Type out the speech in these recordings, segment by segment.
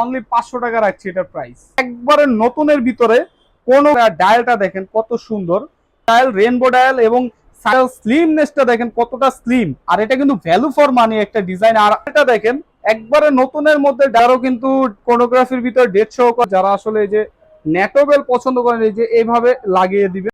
Only পাঁচশো টাকা রাখছি এটার প্রাইস একবারে নতুনের ভিতরে কোন ডায়ালটা দেখেন কত সুন্দর। ডায়াল রেনবো ডায়াল এবং স্লিমনেসটা দেখেন কতটা স্লিম আর এটা কিন্তু ভ্যালু ফর মানি একটা ডিজাইন আর এটা দেখেন, একবারে নতুনের মধ্যে ডারও কিন্তু কোনোগ্রাফির ভিতর ডেট সহ যারা আসলে যে নেটোবেল পছন্দ করেন, এই যে এইভাবে লাগিয়ে দিবে।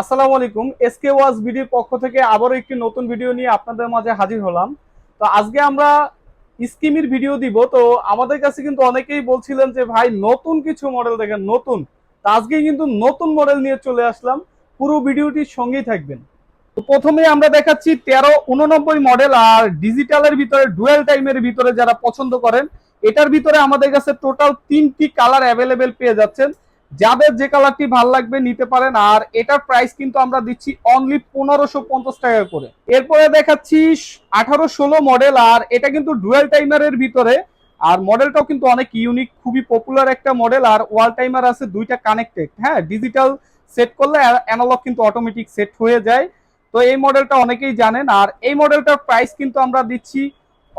আসসালামু আলাইকুম, এসকে ওয়াজ ভিডিওর পক্ষ থেকে আবারও একটি নতুন ভিডিও নিয়ে আপনাদের মাঝে হাজির হলাম। তো আজকে আমরা স্কিমির ভিডিও দিব। তো আমাদের কাছে কিন্তু অনেকেই বলছিলেন যে, ভাই, নতুন কিছু মডেল দেখেন, নতুন। তো আজকে কিন্তু নতুন মডেল নিয়ে চলে আসলাম। পুরো ভিডিওটির সঙ্গেই থাকবেন। তো প্রথমে আমরা দেখাচ্ছি তেরো উননব্বই মডেল আর ডিজিটালের ভিতরে, ডুয়েল টাইমের ভিতরে যারা পছন্দ করেন, এটার ভিতরে আমাদের কাছে টোটাল তিনটি কালার অ্যাভেলেবেল পেয়ে যাচ্ছেন। যাদের যে কালারটি ভালো লাগবে নিতে পারেন, আর এটার প্রাইস কিন্তু আমরা দিচ্ছি অনলি পনেরোশো পঞ্চাশ টাকা করে। এরপরে দেখাচ্ছি আঠারো ষোলো মডেল আর এটা কিন্তু ডুয়েল টাইমারের ভিতরে, আর মডেলটাও কিন্তু অনেক ইউনিক খুবই পপুলার একটা মডেল আর ওয়াল টাইমার আছে দুইটা কানেক্টেড হ্যাঁ ডিজিটাল সেট করলে অ্যানালগ কিন্তু অটোমেটিক সেট হয়ে যায়। তো এই মডেলটা অনেকেই জানেন, আর এই মডেলটার প্রাইস কিন্তু আমরা দিচ্ছি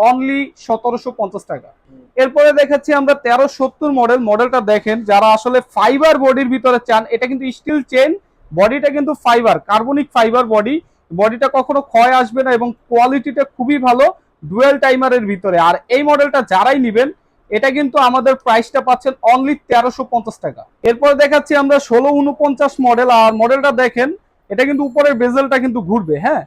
অনলি সতেরোশো পঞ্চাশ টাকা। এরপরে দেখাচ্ছি আমরা তেরো সত্তর মডেল মডেলটা দেখেন যারা আসলে ফাইবার বডির ভিতরে চান এটা কিন্তু স্টিল চেন বডিটা কিন্তু ফাইবার কার্বনিক ফাইবার বডি বডিটা কখনো ক্ষয় আসবে না এবং কোয়ালিটিটা খুবই ভালো ডুয়েল টাইমারের ভিতরে। আর এই মডেলটা যারাই নিবেন এটা কিন্তু আমাদের প্রাইসটা পাচ্ছেন অনলি তেরোশো পঞ্চাশ টাকা। এরপরে দেখাচ্ছি আমরা ষোলো উনপঞ্চাশ মডেল আর মডেলটা দেখেন এটা কিন্তু উপরের বেজেলটা কিন্তু ঘুরবে হ্যাঁ?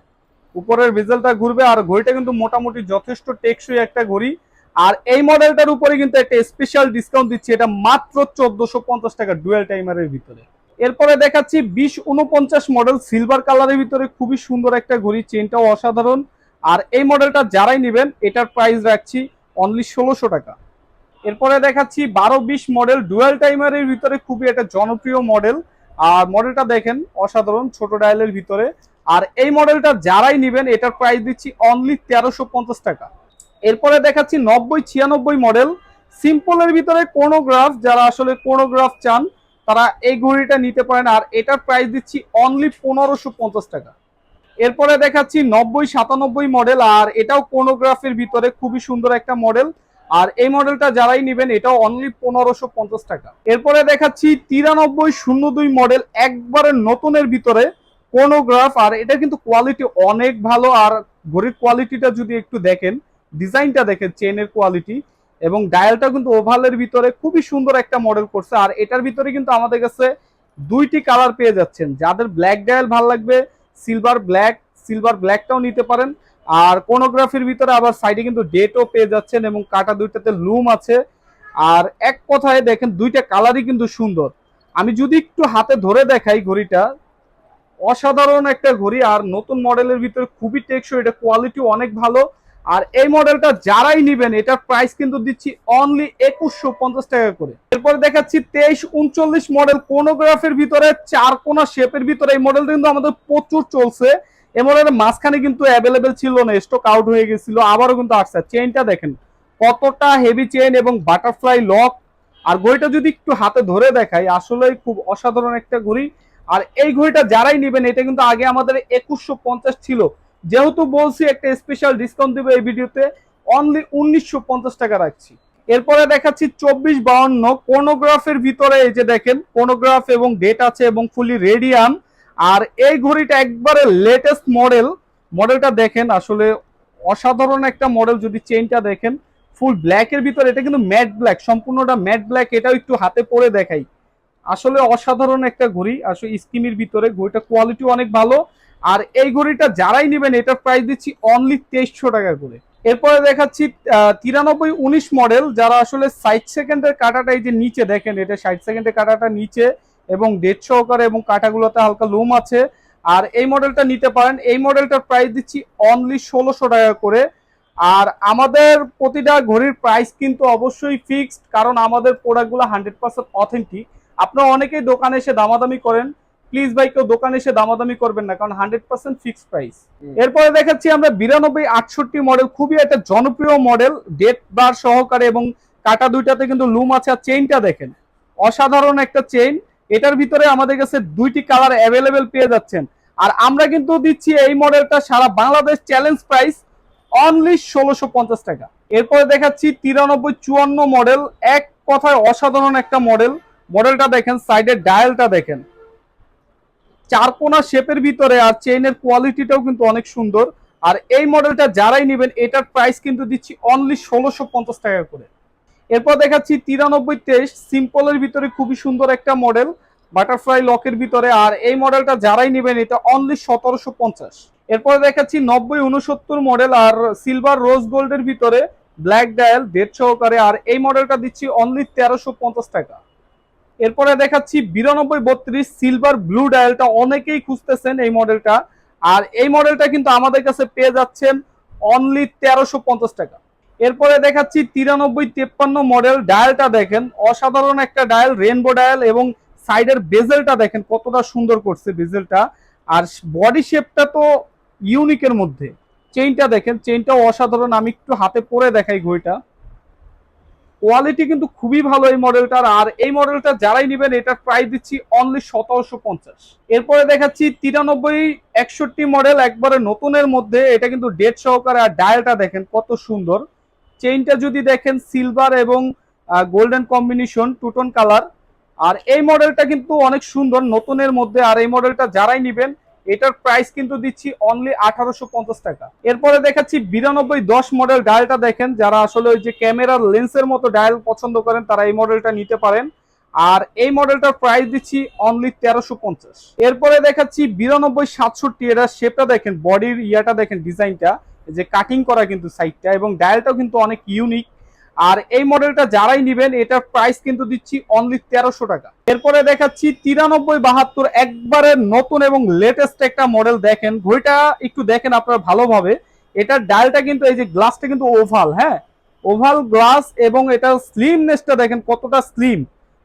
উপরের বেজেলটা ঘুরবে আর ঘড়িটা কিন্তু মোটামুটি যথেষ্ট টেকসই একটা ঘড়ি। আর এই মডেলটার উপরে কিন্তু একটা স্পেশাল ডিসকাউন্ট দিচ্ছি, এটা মাত্র চোদ্দশো পঞ্চাশ টাকা ডুয়েল টাইমারের ভিতরে। এরপরে দেখাচ্ছি বিশ উনপঞ্চাশ মডেল সিলভার কালারের ভিতরে খুবই সুন্দর একটা ঘড়ি চেনটাও অসাধারণ। আর এই মডেলটা যারাই নেবেন, এটার প্রাইস রাখছি অনলি ষোলোশো টাকা। এরপরে দেখাচ্ছি বারো বিশ মডেল ডুয়েল টাইমারের ভিতরে খুবই একটা জনপ্রিয় মডেল আর মডেলটা দেখেন, অসাধারণ, ছোট ডায়ালের ভিতরে। আর এই মডেলটা যারাই নেবেন, এটার প্রাইস দিচ্ছি অনলি তেরোশো টাকা। এরপরে দেখাচ্ছি নব্বই ছিয়ানব্বই মডেল সিম্পলের ভিতরে কোনোগ্রাফ যারা আসলে কোনোগ্রাফ চান, তারা এই ঘড়িটা নিতে পারেন। আর এটার প্রাইস দিচ্ছি অনলি পনেরোশো টাকা। এরপরে দেখাচ্ছি নব্বই সাতানব্বই মডেল আর এটাও কোনোগ্রাফের ভিতরে খুবই সুন্দর একটা মডেল আর এই মডেলটা যারাই নেবেন, এটাও অনলি পনেরোশো পঞ্চাশ টাকা। এরপরে দেখাচ্ছি তিরানব্বই শূন্য দুই মডেল একবারে নতুনের ভিতরে। কোনোগ্রাফ আর এটা কিন্তু কোয়ালিটি অনেক ভালো, আর ঘড়ির কোয়ালিটিটা যদি একটু দেখেন ডিজাইনটা দেখেন চেনের কোয়ালিটি এবং ডায়ালটা কিন্তু ওভালের ভিতরে খুবই সুন্দর একটা মডেল করছে, আর এটার ভিতরে কিন্তু আমাদের কাছে দুইটি কালার পেয়ে যাচ্ছেন। যাদের ব্ল্যাক ডায়াল ভালো লাগবে সিলভার ব্ল্যাক সিলভার ব্ল্যাকটাও নিতে পারেন, আর কোনোগ্রাফির ভিতরে আবার সাইডে কিন্তু ডেটও পেয়ে যাচ্ছেন, এবং কাটা দুইটাতে লুম আছে। আর এক কথায় দেখেন, দুইটা কালারই কিন্তু সুন্দর। আমি যদি একটু হাতে ধরে দেখাই ঘড়িটা অসাধারণ একটা ঘড়ি, আর নতুন মডেলের ভিতরে খুবই টেকসই, এটা কোয়ালিটি অনেক ভালো। আর এই মডেলটা যারাই নিবেন, এটার প্রাইস কিন্তু দিচ্ছি অনলি একুশশো পঞ্চাশ টাকা করে। এরপরে দেখাচ্ছি তেইশ উনচল্লিশ মডেল কোনোগ্রাফের ভিতরে চার কোনা শেপের ভিতরে। এই মডেলটা কিন্তু আমাদের প্রচুর চলছে। এই মডেলের মাঝখানে কিন্তু অ্যাভেলেবেল ছিল না স্টক আউট হয়ে গেছিল, আবারও কিন্তু আসছে। চেনটা দেখেন, কতটা হেভি চেন এবং বাটারফ্লাই লক আর ঘড়িটা যদি একটু হাতে ধরে দেখাই, আসলেই খুব অসাধারণ একটা ঘড়ি। আর এই ঘড়িটা যারাই নেবেন, এটা কিন্তু আগে আমাদের একুশশো পঞ্চাশ ছিল। যেহেতু বলছি একটা স্পেশাল ডিসকাউন্ট দেবো এই ভিডিওতে অনলি উনিশশো পঞ্চাশ টাকা রাখছি। এরপরে দেখাচ্ছি চব্বিশ বাউন্ন কোনোগ্রাফের ভিতরে এই যে দেখেন কোনোগ্রাফ এবং ডেট আছে এবং ফুলি রেডিয়াম আর এই ঘড়িটা একবারে লেটেস্ট মডেল মডেলটা দেখেন, আসলে অসাধারণ একটা মডেল যদি চেইনটা দেখেন ফুল ব্ল্যাকের ভিতরে, এটা কিন্তু ম্যাট ব্ল্যাক সম্পূর্ণটা ম্যাট ব্ল্যাক এটাও একটু হাতে পরে দেখাই। আসলে অসাধারণ একটা ঘড়ি। আসলে স্কিমের ভিতরে ঘড়িটা কোয়ালিটি অনেক ভালো। আর এই ঘড়িটা যারাই নেবেন, এটার প্রাইস দিচ্ছি অনলি তেইশশো টাকা করে। এরপরে দেখাচ্ছি তিরানব্বই উনিশ মডেল যারা আসলে ষাট সেকেন্ডের কাটাটা এই যে নিচে দেখেন, এটা ষাট সেকেন্ডের কাটাটা নিচে এবং ডেট সহকারে এবং কাটাগুলোতে হালকা লুম আছে। আর এই মডেলটা নিতে পারেন, এই মডেলটার প্রাইস দিচ্ছি অনলি ষোলোশো টাকা করে। আর আমাদের প্রতিটা ঘড়ির প্রাইস কিন্তু অবশ্যই ফিক্সড কারণ আমাদের প্রোডাক্টগুলো হান্ড্রেড পার্সেন্ট অথেন্টিক আপনারা অনেকেই দোকানে এসে দামাদামি করেন। প্লিজ ভাই কেউ দোকানে এসে দামাদামি করবেন না কারণ হান্ড্রেড পার্সেন্ট ফিক্সড প্রাইস এরপরে দেখাচ্ছি আমরা বিরানব্বই আটষট্টি মডেল খুবই একটা জনপ্রিয় মডেল ডেট বার সহকারে এবং কাটা দুইটাতে কিন্তু লুম আছে। আর চেইনটা দেখেন অসাধারণ একটা চেইন এটার ভিতরে আমাদের কাছে দুইটি কালার অ্যাভেলেবেল পেয়ে যাচ্ছেন। আর আমরা কিন্তু দিচ্ছি এই মডেলটা সারা বাংলাদেশ চ্যালেঞ্জ প্রাইস অনলি ষোলোশো পঞ্চাশ টাকা। এরপরে দেখাচ্ছি তিরানব্বই চুয়ান্ন মডেল এক কথায় অসাধারণ একটা মডেল মডেলটা দেখেন সাইডের ডায়ালটা দেখেন। চারকোনা শেপের ভিতরে আর চেইনের কোয়ালিটিটাও কিন্তু অনেক সুন্দর। আর এই মডেলটা যারাই নেবেন, এটার প্রাইস কিন্তু দিচ্ছি অনলি ষোলোশো পঞ্চাশ টাকা করে। এরপর দেখাচ্ছি তিরানব্বই তেইশ সিম্পলের ভিতরে খুবই সুন্দর একটা মডেল বাটারফ্লাই লকের ভিতরে। আর এই মডেলটা যারাই নেবেন, এটা অনলি সতেরোশো পঞ্চাশ। এরপরে দেখাচ্ছি নব্বই উনসত্তর মডেল আর সিলভার রোজ গোল্ডের ভিতরে ব্ল্যাক ডায়াল ডেট সহকারে। আর এই মডেলটা দিচ্ছি অনলি তেরোশো পঞ্চাশ টাকা। এরপরে দেখাচ্ছি বিরানব্বই বত্রিশ সিলভার ব্লু ডায়ালটা অনেকেই খুঁজতেছেন এই মডেলটা আর এই মডেলটা কিন্তু আমাদের কাছে পেয়ে যাচ্ছেন অনলি তেরোশো পঞ্চাশ টাকা। এরপরে দেখাচ্ছি তিরানব্বই তেপ্পান্ন মডেল ডায়ালটা দেখেন, অসাধারণ একটা ডায়াল রেনবো ডায়াল এবং সাইডের বেজেলটা দেখেন, কতটা সুন্দর করছে বেজেলটা আর বডি শেপটা তো ইউনিকের মধ্যে। চেইনটা দেখেন চেইনটাও অসাধারণ, আমি একটু হাতে পরে দেখাই ঘড়িটা। কোয়ালিটি কিন্তু খুবই ভালো এই মডেলটার আর এই মডেলটা যারাই নেবেন, এটার প্রাইস দিচ্ছি অনলি সতেরোশো পঞ্চাশ। এরপরে দেখাচ্ছি তিরানব্বই, একষট্টি মডেল একবারে নতুনের মধ্যে। এটা কিন্তু ডেট সহকারে আর ডায়ালটা দেখেন কত সুন্দর। চেইনটা যদি দেখেন সিলভার এবং golden combination two tone colour আর এই মডেলটা কিন্তু অনেক সুন্দর নতুনের মধ্যে। আর এই মডেলটা যারাই নেবেন এটার প্রাইস কিন্তু দিচ্ছি অনলি আঠারোশো পঞ্চাশ টাকা। এরপরে দেখাচ্ছি বিরানব্বই দশ মডেল ডায়ালটা দেখেন, যারা আসলে ওই যে ক্যামেরার লেন্সের মতো ডায়াল পছন্দ করেন, তারা এই মডেলটা নিতে পারেন। আর এই মডেলটার প্রাইস দিচ্ছি অনলি তেরোশো পঞ্চাশ। এরপরে দেখাচ্ছি বিরানব্বই সাতষট্টি এটা শেপটা দেখেন বডির ইয়াটা দেখেন ডিজাইনটা যে কাটিং করা কিন্তু সাইডটা এবং ডায়ালটাও কিন্তু অনেক ইউনিক আর এই মডেলটা যারাই নিবেন, এটার প্রাইস কিন্তু দিচ্ছি অনলি তেরোশো টাকা। এরপরে দেখাচ্ছি তিরানব্বই বাহাত্তর, একবারে নতুন এবং লেটেস্ট একটা মডেল দেখেন। ঘড়িটা একটু দেখেন আপনারা ভালোভাবে। এটার ডালটা কিন্তু এই যে গ্লাসটা কিন্তু ওভাল হ্যাঁ? ওভাল গ্লাস এবং এটা স্লিমনেসটা দেখেন, কতটা স্লিম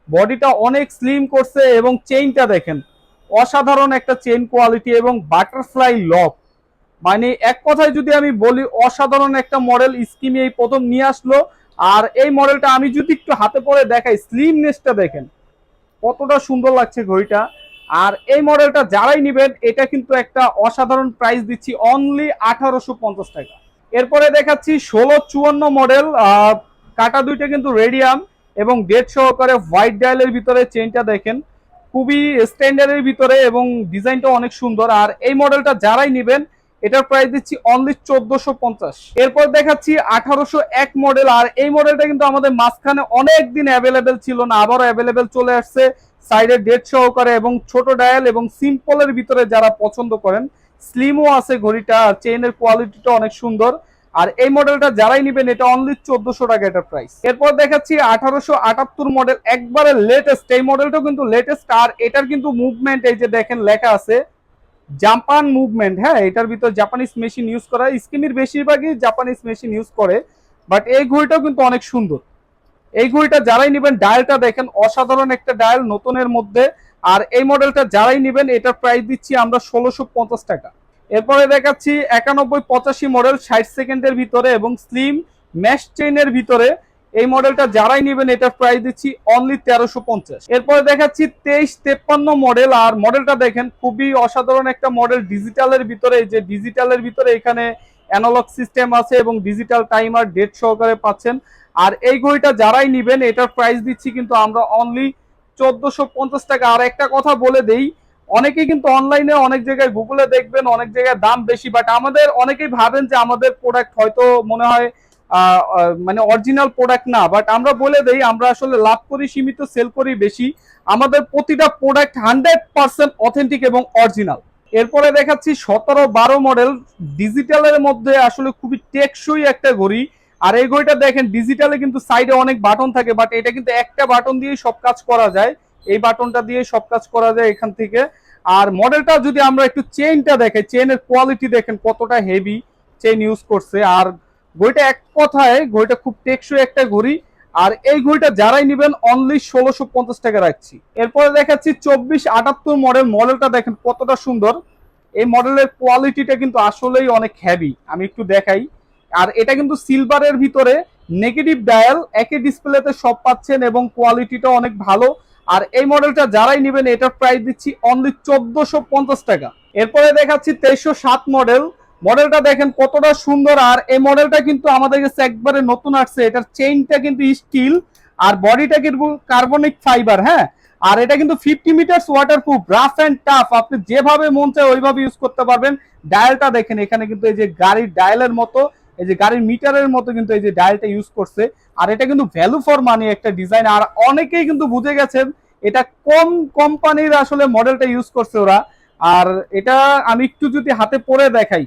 বডিটা অনেক স্লিম করছে এবং চেইনটা দেখেন, অসাধারণ একটা চেইন কোয়ালিটি এবং বাটারফ্লাই লক মানে এক কথায় যদি আমি বলি, অসাধারণ একটা মডেল স্কিমে এই প্রথম নিয়ে আসলো। আর এই মডেলটা আমি যদি একটু হাতে পরে দেখাই স্লিমনেসটা দেখেন। কতটা সুন্দর লাগছে ঘড়িটা। আর এই মডেলটা যারাই নেবেন, এটা কিন্তু একটা অসাধারণ প্রাইস দিচ্ছি অনলি আঠারোশো পঞ্চাশ টাকা। এরপরে দেখাচ্ছি ষোলো চুয়ান্ন মডেল কাটা দুইটা কিন্তু রেডিয়াম এবং ডেট সহকারে হোয়াইট ডায়ালের ভিতরে চেনটা দেখেন। খুবই স্ট্যান্ডার্ডের ভিতরে এবং ডিজাইনটা অনেক সুন্দর। আর এই মডেলটা যারাই নেবেন এটার প্রাইস দিচ্ছি অনলি চোদ্দশো পঞ্চাশ। এরপর দেখাচ্ছি আঠারোশো এক মডেল আর এই মডেলটা কিন্তু আমাদের মাঝখানে অনেক দিন অ্যাভেলেবেল ছিল না, আবারও অ্যাভেলেবেল চলে আসছে সাইডে ডেট সহকারে এবং ছোট ডায়াল এবং সিম্পলের ভিতরে যারা পছন্দ করেন স্লিমও আছে ঘড়িটা, আর চেইনের কোয়ালিটিটা অনেক সুন্দর। আর এই মডেলটা যারাই নেবেন, এটা অনলি চোদ্দশো টাকা এটার প্রাইস এরপর দেখাচ্ছি আঠারোশো আটাত্তর মডেল একবারে লেটেস্ট এই মডেলটাও কিন্তু লেটেস্ট আর এটার কিন্তু মুভমেন্ট এই যে দেখেন, লেখা আছে জাপান মুভমেন্ট হ্যাঁ এটার ভিতর জাপানিজ মেশিন ইউজ করা স্কিমির বেশিরভাগই জাপানিজ মেশিন ইউজ করে বাট এই ঘড়িটাও কিন্তু অনেক সুন্দর। এই ঘড়িটা যারাই নেবেন ডায়ালটা দেখেন, অসাধারণ একটা ডায়াল নতুনের মধ্যে। আর এই মডেলটা যারাই নেবেন, এটার প্রাইস দিচ্ছি আমরা ষোলোশো টাকা। এরপরে দেখাচ্ছি একানব্বই পঁচাশি মডেল ষাট সেকেন্ডের ভিতরে এবং স্লিম ম্যাশ চেইনের ভিতরে। এই মডেলটা যারাই নেবেন এটার প্রাইস দিচ্ছি অনলি তেরোশো পঞ্চাশ। এরপরে দেখাচ্ছি তেইশ তেপ্পান্ন মডেল আর মডেলটা দেখেন, খুবই অসাধারণ একটা মডেল ডিজিটালের ভিতরে যে ডিজিটালের ভিতরে এখানে অ্যানালগ সিস্টেম আছে এবং ডিজিটাল টাইমার ডেট সহকারে পাচ্ছেন। আর এই ঘড়িটা যারাই নেবেন, এটার প্রাইস দিচ্ছি কিন্তু আমরা অনলি চোদ্দশো পঞ্চাশ টাকা। আর একটা কথা বলে দেই, অনেকেই কিন্তু অনলাইনে অনেক জায়গায় গুগলে দেখবেন, অনেক জায়গায় দাম বেশি বাট আমাদের, অনেকেই ভাবেন যে আমাদের প্রোডাক্ট হয়তো মনে হয় মানে অরিজিনাল প্রোডাক্ট না বাট আমরা বলে দেই, আমরা আসলে লাভ করি, সীমিত সেল করি বেশি। আমাদের প্রতিটা প্রোডাক্ট হান্ড্রেড পার্সেন্ট অথেন্টিক এবং অরিজিনাল এরপরে দেখাচ্ছি সতেরো বারো মডেল ডিজিটালের মধ্যে আসলে খুবই টেকসই একটা ঘড়ি। আর এই ঘড়িটা দেখেন ডিজিটালে কিন্তু সাইডে অনেক বাটন থাকে বাট এটা কিন্তু একটা বাটন দিয়ে সব কাজ করা যায়। এই বাটনটা দিয়ে সব কাজ করা যায় এখান থেকে। আর মডেলটা যদি আমরা একটু চেইনটা দেখে চেইনের কোয়ালিটি দেখেন কতটা হেভি চেইন ইউজ করছে। আর ঘড়িটা এক কথায়, ঘড়িটা খুব টেকসই একটা ঘড়ি। আর এই ঘড়িটা যারাই নেবেন অনলি ষোলোশো পঞ্চাশ টাকা রাখছি। এরপরে দেখাচ্ছি চব্বিশ আটাত্তর মডেল মডেলটা দেখেন কতটা সুন্দর। এই মডেলের কোয়ালিটিটা কিন্তু আসলেই অনেক হ্যাভি আমি একটু দেখাই। আর এটা কিন্তু সিলভারের ভিতরে নেগেটিভ ডায়াল একই ডিসপ্লেতে সব পাচ্ছেন এবং কোয়ালিটিটা অনেক ভালো। আর এই মডেলটা যারাই নেবেন, এটার প্রাইস দিচ্ছি অনলি চোদ্দশো পঞ্চাশ টাকা। এরপরে দেখাচ্ছি তেইশশো সাত মডেল মডেলটা দেখেন কতটা সুন্দর, আর এই মডেলটা কিন্তু আমাদের কাছে একবারে নতুন আসছে। এটার চেইনটা কিন্তু স্টিল আর বডিটা কিন্তু কার্বনিক ফাইবার হ্যাঁ? আর এটা কিন্তু fifty metres waterproof rough and tough আপনি যেভাবে মন চায় ওইভাবে ইউজ করতে পারবেন। ডায়ালটা দেখেন, এখানে কিন্তু এই যে গাড়ির ডায়ালের মতো, এই যে গাড়ির মিটারের মতো কিন্তু এই যে ডায়ালটা ইউজ করছে। আর এটা কিন্তু ভ্যালু ফর মানি একটা ডিজাইন আর অনেকেই কিন্তু বুঝে গেছেন, এটা কম কোম্পানির আসলে মডেলটা ইউজ করছে ওরা। আর এটা আমি একটু যদি হাতে পরে দেখাই।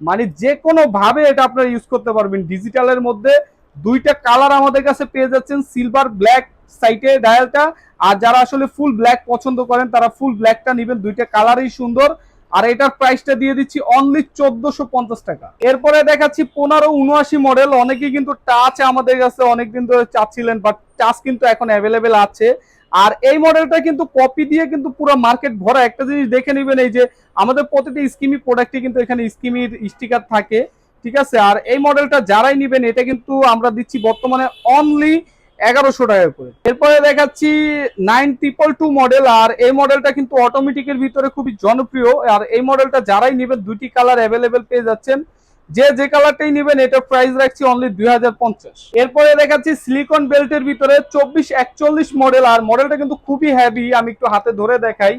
মানে যে কোনো ভাবে এটা আপনারা ইউজ করতে পারবেন। ডিজিটালের মধ্যে দুইটা কালার আমাদের কাছে পেয়ে যাচ্ছেন সিলভার ব্ল্যাক সাইটে ডায়ালটা আর যারা আসলে ফুল ব্ল্যাক পছন্দ করেন, তারা ফুল ব্ল্যাকটা নেবেন। দুইটা কালারই সুন্দর। আর এটার প্রাইসটা দিয়ে দিচ্ছি অনলি চোদ্দশো পঞ্চাশ টাকা। এরপরে দেখাচ্ছি পনেরো উনআশি মডেল অনেকেই কিন্তু টাচ আমাদের কাছে অনেকদিন ধরে চাচ্ছিলেন বাট টাচ কিন্তু এখন অ্যাভেলেবেল আছে। আর এই মডেলটা কিন্তু কপি দিয়ে কিন্তু পুরো মার্কেট ভরা। একটা জিনিস দেখে নেবেন এই যে, আমাদের প্রতিটি স্কিমি প্রোডাক্টে কিন্তু এখানে স্কিমির স্টিকার থাকে, ঠিক আছে? আর এই মডেলটা যারাই নেবেন, এটা কিন্তু আমরা দিচ্ছি বর্তমানে অনলি এগারোশো টাকা করে। এরপরে দেখাচ্ছি নাইন ট্রিপল টু মডেল আর এই মডেলটা কিন্তু অটোমেটিকের ভিতরে খুবই জনপ্রিয়। আর এই মডেলটা যারাই নেবেন দুটি কালার অ্যাভেলেবেল পেয়ে যাচ্ছেন। যে যে কালারটাই নেবেন এটার প্রাইস রাখছি অনলি দুই হাজার পঞ্চাশ। এরপরে দেখাচ্ছি সিলিকন বেল্টের ভিতরে চব্বিশ একচল্লিশ মডেল আর মডেলটা কিন্তু খুবই হ্যাভি আমি একটু হাতে ধরে দেখাই।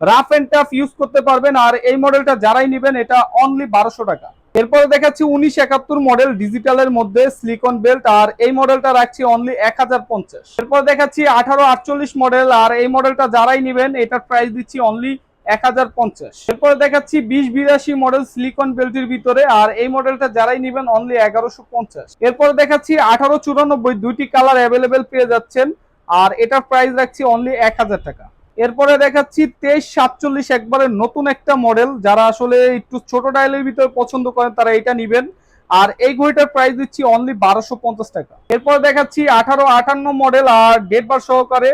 রাফ এন্ড টাফ ইউজ করতে পারবেন, আর এই মডেলটা যারাই নেবেন, এটা অনলি বারোশো টাকা। এরপরে দেখাচ্ছি উনিশ একাত্তর মডেল ডিজিটালের মধ্যে সিলিকন বেল্ট আর এই মডেলটা রাখছি অনলি এক হাজার পঞ্চাশ। এরপর দেখাচ্ছি আঠারো আটচল্লিশ মডেল আর এই মডেলটা যারাই নেবেন, এটার প্রাইস দিচ্ছি অনলি এক হাজার পঞ্চাশ। এরপরে দেখাচ্ছি বিশ বিরাশি মডেল সিলিকন বেল্টের ভিতরে, আর এই মডেলটা যারাই নেবেন অনলি এগারোশো পঞ্চাশ। এরপরে দেখাচ্ছি আঠারো চুরানব্বই, দুইটি কালার অ্যাভেলেবেল পেয়ে যাচ্ছেন, আর এটার প্রাইস রাখছি অনলি এক হাজার টাকা। এরপরে দেখাচ্ছি তেইশ সাতচল্লিশ একবারে নতুন একটা মডেল যারা আসলে একটু ছোট ডায়ালের ভিতরে পছন্দ করেন, তারা এটা নিবেন। আর এই ঘড়িটার প্রাইস দিচ্ছি অনলি বারোশো পঞ্চাশ টাকা। এরপরে দেখাচ্ছি আঠারো আটান্ন মডেল আর ডেট বার সহকারে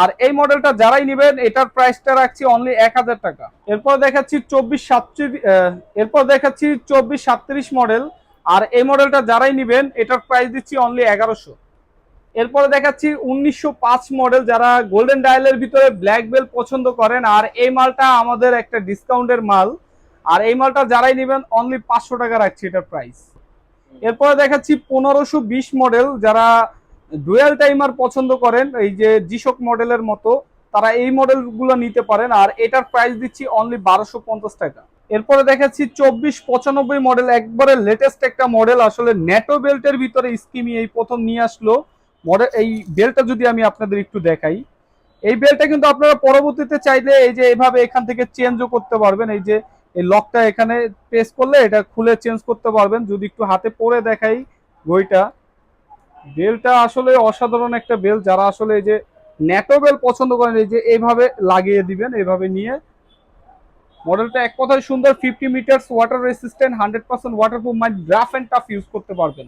আর এই মডেলটা যারাই নেবেন, এটার প্রাইসটা রাখছি অনলি এক হাজার টাকা। এরপর দেখাচ্ছি চব্বিশ সাতচল্লিশ এরপর দেখাচ্ছি চব্বিশ সাতত্রিশ মডেল। আর এই মডেলটা যারাই নেবেন, এটার প্রাইস দিচ্ছি অনলি এগারোশো। এরপরে দেখাচ্ছি উনিশশো পাঁচ মডেল, যারা গোল্ডেন ডায়ালের ভিতরে ব্ল্যাক বেল পছন্দ করেন, আর এই মালটা আমাদের একটা ডিসকাউন্টের মাল। আর এই মালটা যারাই নেবেন অনলি পাঁচশো টাকা রাখছি এটার প্রাইস এরপরে দেখাচ্ছি পনেরোশো মডেল, যারা ডুয়েল টাইমার পছন্দ করেন, এই যে জিশক মডেলের মতো, তারা এই মডেলগুলো নিতে পারেন, আর এটার প্রাইস দিচ্ছি অনলি বারোশো পঞ্চাশ টাকা। এরপরে দেখাচ্ছি চব্বিশ পঁচানব্বই মডেল একবারে লেটেস্ট একটা মডেল আসলে নেটো বেল্টের ভিতরে স্কিমি এই প্রথম নিয়ে আসলো। মডেল এই বেলটা যদি আমি আপনাদের একটু দেখাই, এই বেল্টটা কিন্তু আপনারা পরবর্তীতে চাইলে এই যে এভাবে এখান থেকে চেঞ্জও করতে পারবেন। এই যে, এই লকটা এখানে প্রেস করলে এটা খুলে চেঞ্জ করতে পারবেন। যদি একটু হাতে পরে দেখাই বইটা বেলটা আসলে অসাধারণ একটা বেল, যারা আসলে এই যে ন্যাটো বেল পছন্দ করেন, এই যে এইভাবে লাগিয়ে দিবেন, এইভাবে নিয়ে। মডেলটা এক কথায় সুন্দর fifty metres water resistant hundred percent waterproof মানে ড্রাফ অ্যান্ড টাফ ইউজ করতে পারবেন।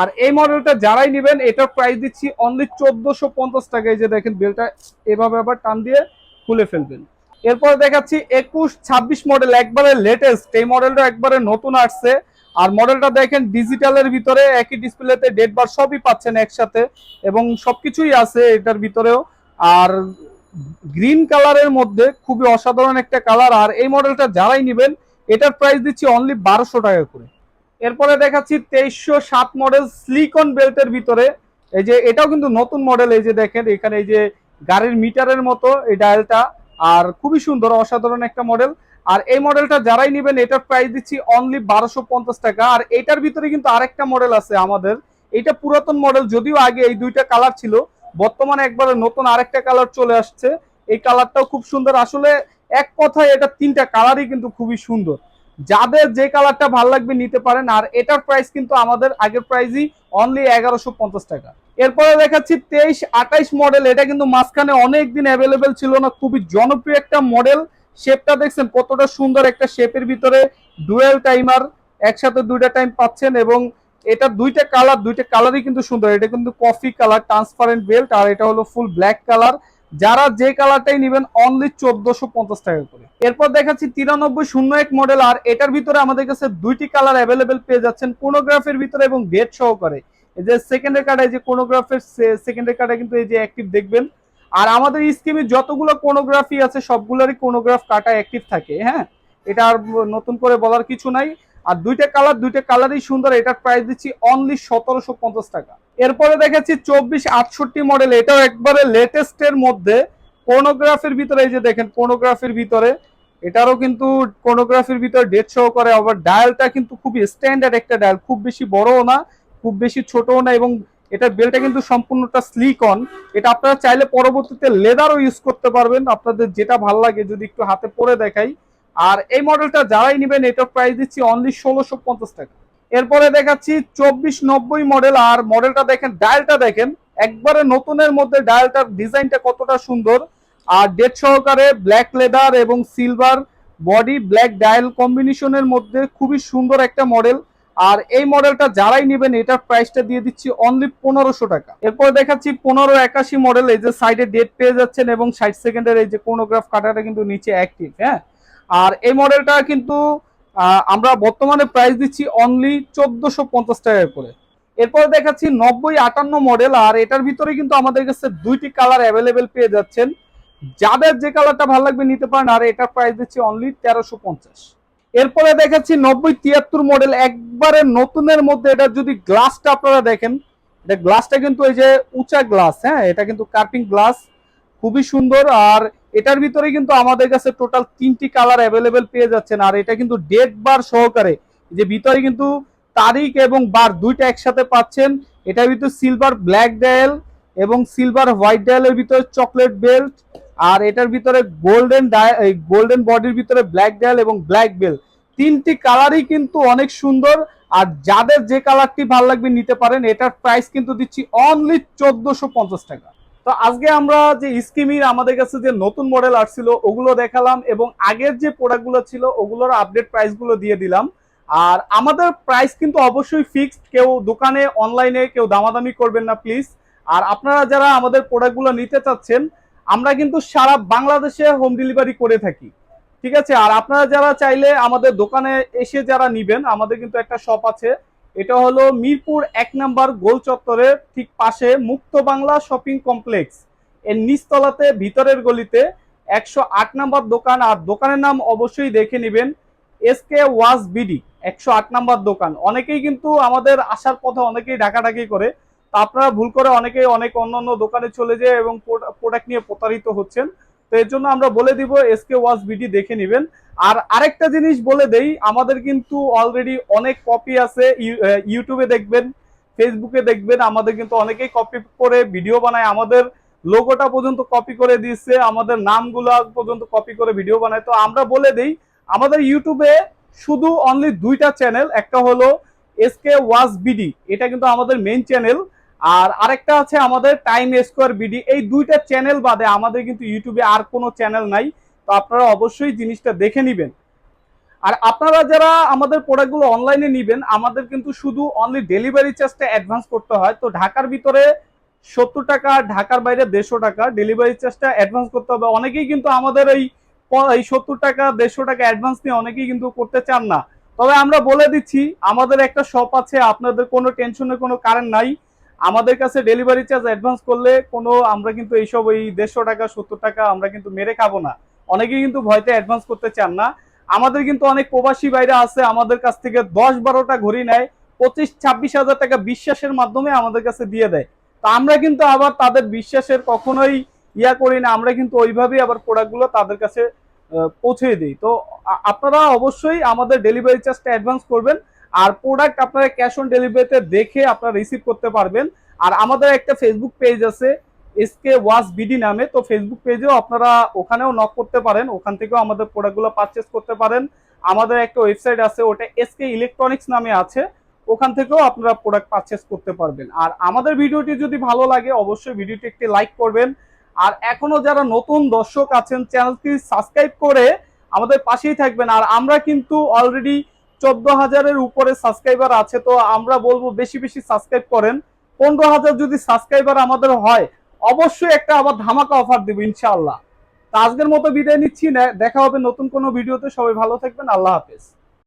আর এই মডেলটা যারাই নেবেন, এটার প্রাইস দিচ্ছি অনলি চোদ্দশো পঞ্চাশ টাকা এই যে দেখেন, বেলটা এভাবে আবার টান দিয়ে খুলে ফেলবেন। এরপর দেখাচ্ছি একুশ ছাব্বিশ মডেল, একবারে লেটেস্ট এই মডেলটা একবারে নতুন আসছে। আর মডেলটা দেখেন, ডিজিটালের ভিতরে একই ডিসপ্লেতে ডেট বার সবই পাচ্ছেন একসাথে এবং সবকিছুই আছে এটার ভিতরেও। আর গ্রিন কালারের মধ্যে খুবই অসাধারণ একটা কালার। আর এই মডেলটা যারাই নেবেন, এটার প্রাইস দিচ্ছি অনলি বারোশো টাকা করে। এরপরে দেখাচ্ছি তেইশশো সাত মডেল স্লিকন বেল্টের ভিতরে। এই যে, এটাও কিন্তু নতুন মডেল এই যে দেখেন, এখানে এই যে গাড়ির মিটারের মতো এই ডায়ালটা আর খুবই সুন্দর, অসাধারণ একটা মডেল আর এই মডেলটা যারাই নেবেন, এটার প্রাইস দিচ্ছি অনলি বারোশো টাকা। আর এটার ভিতরে কিন্তু আরেকটা মডেল আছে আমাদের। এটা পুরাতন মডেল যদিও আগে এই দুইটা কালার ছিল, বর্তমানে একবারে নতুন আরেকটা কালার চলে আসছে। এই কালারটাও খুব সুন্দর। আসলে এক কথায় এটা তিনটা কালারই কিন্তু খুবই সুন্দর। যাদের যে কালারটা ভালো লাগবে নিতে পারেন, আর এটার প্রাইস কিন্তু আমাদের আগের প্রাইসই অনলি এগারোশো টাকা। এরপরে দেখাচ্ছি তেইশ আঠাইশ মডেল এটা কিন্তু মাঝখানে অনেক দিন অ্যাভেলেবেল ছিল না, খুবই জনপ্রিয় একটা মডেল শেপটা দেখছেন কতটা সুন্দর একটা শেপের ভিতরে ডুয়েল টাইমার একসাথে দুইটা টাইম পাচ্ছেন এবং এটা দুইটা কালার দুইটা কালারই কিন্তু সুন্দর। এটা কিন্তু কফি কালার ট্রান্সপারেন্ট বেল্ট আর এটা হলো ফুল ব্ল্যাক কালার যারা যে কালারটাই নেবেন অনলি চোদ্দশো পঞ্চাশ টাকা করে। এরপর দেখাচ্ছি তিরানব্বই শূন্য এক মডেল আর এটার ভিতরে আমাদের কাছে দুইটি কালার অ্যাভেলেবেল পেয়ে যাচ্ছেন কোনোগ্রাফের ভিতরে এবং ডেট সহকারে। এই যে সেকেন্ডের কার্ডে যে কোনোগ্রাফের সেকেন্ডের কার্ডে কিন্তু এই যে অ্যাক্টিভ দেখবেন। আর আমাদের স্কিমে যতগুলো কোনোগ্রাফি আছে, সবগুলোরই কোনোগ্রাফ কাটা অ্যাক্টিভ থাকে হ্যাঁ? এটা আর নতুন করে বলার কিছু নাই। আর দুইটা কালার দুইটা কালারই সুন্দর, এটার প্রাইস দিচ্ছি অনলি সতেরোশো পঞ্চাশ টাকা। এরপরে দেখেছি চব্বিশ আটষট্টি মডেল এটাও একবারে লেটেস্টের মধ্যে। কোনোগ্রাফের ভিতরে এই যে দেখেন কোনোগ্রাফির ভিতরে, এটারও কিন্তু কোনোগ্রাফির ভিতরে ডেট শো করে, আবার ডায়ালটা কিন্তু খুবই স্ট্যান্ডার্ড একটা ডায়াল খুব বেশি বড়ও না, খুব বেশি ছোটও না এবং এটার বেলটা কিন্তু সম্পূর্ণটা স্লিক অন এটা আপনারা চাইলে পরবর্তীতে লেদারও ইউজ করতে পারবেন। আপনাদের যেটা ভালো লাগে যদি একটু হাতে পরে দেখাই। আর এই মডেলটা যারাই নেবেন, এটার প্রাইস দিচ্ছি অনলি ষোলোশো পঞ্চাশ টাকা। এরপরে দেখাচ্ছি চব্বিশ নব্বই মডেল আর মডেলটা দেখেন ডায়ালটা দেখেন, একবারে নতুনের মধ্যে ডায়ালটার ডিজাইনটা কতটা সুন্দর। আর ডেট সহকারে ব্ল্যাক লেদার এবং সিলভার বডি ব্ল্যাক ডায়াল কম্বিনেশনের মধ্যে খুবই সুন্দর একটা মডেল আর এই মডেলটা যারাই নেবেন, এটার প্রাইসটা দিয়ে দিচ্ছি অনলি পনেরোশো টাকা। এরপর দেখাচ্ছি পনেরো একাশি মডেল এই যে সাইডে ডেট পেয়ে যাচ্ছেন এবং ষাট সেকেন্ডের এই যে কোনোগ্রাফ কাটাটা কিন্তু নিচে অ্যাক্টিভ হ্যাঁ? আর এই মডেলটা কিন্তু আমরা বর্তমানে প্রাইস দিচ্ছি অনলি চোদ্দশো পঞ্চাশ টাকা করে। এরপর দেখাচ্ছি নব্বই আটান্ন মডেল আর এটার ভিতরে কিন্তু আমাদের কাছে দুইটি কালার অ্যাভেলেবেল পেয়ে যাচ্ছেন। যাদের যে কালারটা ভালো লাগবে নিতে পারেন, আর এটার প্রাইস দিচ্ছি অনলি তেরোশো পঞ্চাশ। এরপরে দেখাচ্ছি নব্বই তিয়াত্তর মডেল একবারে নতুনের মধ্যে। এটা যদি গ্লাসটা আপনারা দেখেন, এটা গ্লাসটা কিন্তু এই যে উঁচা গ্লাস হ্যাঁ? এটা কিন্তু কার্পিং গ্লাস খুবই সুন্দর। আর এটার ভিতরে কিন্তু আমাদের কাছে টোটাল তিনটি কালার অ্যাভেলেবেল পেয়ে যাচ্ছেন। আর এটা কিন্তু ডেট বার সহকারে, যে ভিতরে কিন্তু তারিখ এবং বার দুইটা একসাথে পাচ্ছেন। এটার ভিতরে সিলভার ব্ল্যাক ডায়াল এবং সিলভার হোয়াইট ডায়ালের ভিতরে চকলেট বেল্ট আর এটার ভিতরে গোল্ডেন গোল্ডেন বডির ভিতরে ব্ল্যাক ডায়াল এবং ব্ল্যাক বেল তিনটি কালারই কিন্তু অনেক সুন্দর। আর যাদের যে কালারটি ভালো লাগবে নিতে পারেন, এটার প্রাইস কিন্তু দিচ্ছি অনলি চোদ্দশো পঞ্চাশ টাকা। তো আজকে আমরা যে স্কিমির আমাদের কাছে যে নতুন মডেল আসছিল, ওগুলো দেখালাম এবং আগের যে প্রোডাক্টগুলো ছিল, ওগুলোর আপডেট প্রাইসগুলো দিয়ে দিলাম। আর আমাদের প্রাইস কিন্তু অবশ্যই ফিক্সড কেউ দোকানে অনলাইনে কেউ দামাদামি করবেন না প্লিজ আর আপনারা যারা আমাদের প্রোডাক্টগুলো নিতে চাচ্ছেন আমরা কিন্তু সারা বাংলাদেশে হোম ডেলিভারি করে থাকি। ঠিক আছে? আর আপনারা যারা চাইলে আমাদের দোকানে এসে যারা নিবেন, আমাদের কিন্তু একটা শপ আছে। এটা হলো মিরপুর এক নাম্বার গোল চত্বরের ঠিক পাশে মুক্ত বাংলা শপিং কমপ্লেক্স এর নিচতলাতে, ভিতরের গলিতে একশো আট নাম্বার দোকান। আর দোকানের নাম অবশ্যই দেখে নেবেন এস কে ওয়াজ বিডি একশো আট নাম্বার দোকান। অনেকেই কিন্তু আমাদের আসার পথে অনেকেই ডাকাডাকি করে। আপনারা ভুল করে অনেক অন্য অন্য দোকানে চলে যায় এবং প্রোডাক্ট নিয়ে প্রতারিত হচ্ছেন। তো এর জন্য আমরা বলে দিব এসকে ওয়াজ বিডি দেখে নেবেন। আর আরেকটা জিনিস বলে দেই, আমাদের কিন্তু অলরেডি অনেক কপি আছে, ইউ- ইউটিউবে দেখবেন ফেসবুকে দেখবেন, আমাদের কিন্তু অনেকেই কপি করে ভিডিও বানায়। আমাদের লোগোটা পর্যন্ত কপি করে দিচ্ছে আমাদের নামগুলা পর্যন্ত কপি করে ভিডিও বানায়। তো আমরা বলে দেই, আমাদের ইউটিউবে শুধু অনলি দুইটা চ্যানেল একটা হলো এসকে ওয়াজ বিডি এটা কিন্তু আমাদের মেইন চ্যানেল আর আরেকটা আছে আমাদের টাইম স্কোয়ার বিডি এই দুইটা চ্যানেল বাদে আমাদের কিন্তু ইউটিউবে আর কোনো চ্যানেল নাই, তো আপনারা অবশ্যই জিনিসটা দেখে নেবেন। আর আপনারা যারা আমাদের প্রোডাক্টগুলো অনলাইনে নেবেন, আমাদের কিন্তু শুধু অনলি ডেলিভারি চার্জটা অ্যাডভান্স করতে হয়, তো ঢাকার ভিতরে সত্তর টাকা, ঢাকার বাইরে দেড়শো টাকা ডেলিভারি চার্জটা অ্যাডভান্স করতে হবে। অনেকেই কিন্তু আমাদের এই এই সত্তর টাকা, দেড়শো টাকা অ্যাডভান্স নিয়ে অনেকেই কিন্তু করতে চান না। তবে আমরা বলে দিচ্ছি, আমাদের একটা শপ আছে, আপনাদের কোনো টেনশনের কোনো কারণ নাই। আমাদের কাছে ডেলিভারি চার্জ অ্যাডভান্স করলে কোনো আমরা কিন্তু এইসব ওই দেড়শো টাকা, সত্তর টাকা আমরা কিন্তু মেরে খাব না। অনেকেই কিন্তু ভয়তে অ্যাডভান্স করতে চান না। আমাদের কিন্তু অনেক প্রবাসী বাইরে আছে, আমাদের কাছ থেকে দশ বারোটা ঘড়ি নেয়, পঁচিশ, ছাব্বিশ হাজার টাকা বিশ্বাসের মাধ্যমে আমাদের কাছে দিয়ে দেয়। তা আমরা কিন্তু আবার তাদের বিশ্বাসের কখনোই ইয়া করি না, আমরা কিন্তু ওইভাবেই আবার প্রোডাক্টগুলো তাদের কাছে পৌঁছে দিই। তো আপনারা অবশ্যই আমাদের ডেলিভারি চার্জটা অ্যাডভান্স করবেন। আর প্রোডাক্ট আপনারা ক্যাশ অন ডেলিভারিতে দেখে আপনারা রিসিভ করতে পারবেন। আর আমাদের একটা ফেসবুক পেজ আছে এসকে ওয়াস বিডি নামে। তো ফেসবুক পেজেও আপনারা ওখানেও নক করতে পারেন। ওখান থেকেও আমাদের প্রোডাক্টগুলো পারচেস করতে পারেন। আমাদের একটা ওয়েবসাইট আছে, ওটা এসকে ইলেকট্রনিক্স নামে আছে। ওখান থেকেও আপনারা প্রোডাক্ট পারচেস করতে পারবেন। আর আমাদের ভিডিওটি যদি ভালো লাগে, অবশ্যই ভিডিওটি একটি লাইক করবেন। আর এখনও যারা নতুন দর্শক আছেন চ্যানেলটি সাবস্ক্রাইব করে আমাদের পাশেই থাকবেন। আর আমরা কিন্তু অলরেডি চোদ্দ হাজারের উপরে সাবস্ক্রাইবার আছে, তো আমরা বলব বেশি বেশি সাবস্ক্রাইব করেন। পনেরো হাজার যদি সাবস্ক্রাইবার আমাদের হয়, অবশ্যই একটা আবার ধামাকা অফার দেবো, ইনশাআল্লাহ। তা আজকের মতো বিদায় নিচ্ছি, না- দেখা হবে নতুন কোনো ভিডিওতে। সবাই ভালো থাকবেন, আল্লাহ হাফেজ।